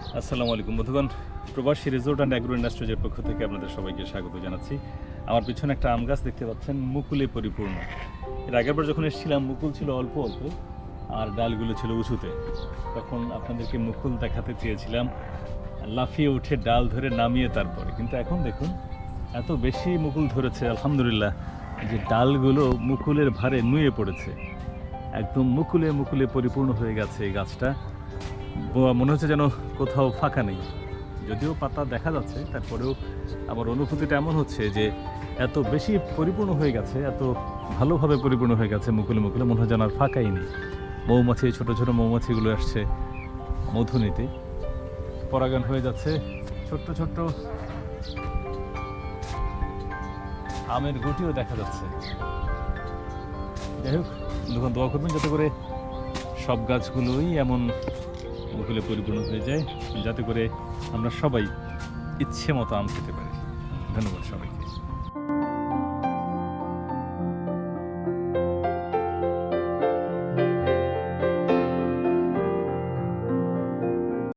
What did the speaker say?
আসসালামু আলাইকুম বন্ধুগণ। প্রবাসী রিসোর্ট অ্যান্ড অ্যাগ্রো ইন্ডাস্ট্রিজের পক্ষ থেকে আপনাদের সবাইকে স্বাগত জানাচ্ছি। আমার পিছনে একটা আম গাছ দেখতে পাচ্ছেন, মুকুলে পরিপূর্ণ। এর আগেরবার যখন এসেছিলাম, মুকুল ছিল অল্প অল্প, আর ডালগুলো ছিল উঁচুতে। তখন আপনাদেরকে মুকুল দেখাতে চেয়েছিলাম। লাফিয়ে উঠে ডাল ধরে নামিয়ে তারপরে। কিন্তু এখন দেখুন, এত বেশি মুকুল ধরেছে, আলহামদুলিল্লাহ, যে ডালগুলো মুকুলের ভারে নুয়ে পড়েছে। একদম মুকুলে মুকুলে পরিপূর্ণ হয়ে গেছে এই গাছটা। মনে হচ্ছে যেন কোথাও ফাঁকা নেই। যদিও পাতা দেখা যাচ্ছে, তারপরেও আমার অনুভূতিটা এমন হচ্ছে যে এত বেশি পরিপূর্ণ হয়ে গেছে, এত ভালোভাবে পরিপূর্ণ হয়ে গেছে মুকুলে মুকুলে, মনে হয় যেন আর ফাঁকাই নেই। মৌমাছি ছোটো ছোটো মৌমাছিগুলো আসছে মধু নিতে। পরাগান হয়ে যাচ্ছে ছোট্ট ছোট্ট আমের গুটিও দেখা যাচ্ছে। যাই হোক, দেখুন দোয়া করবেন যাতে করে সব গাছগুলোই এমন মুকুলে পরিপূর্ণ হয়ে যায়। যাতে করে আমরা সবাই ইচ্ছে মতো আম খেতে পারি। ধন্যবাদ সবাইকে।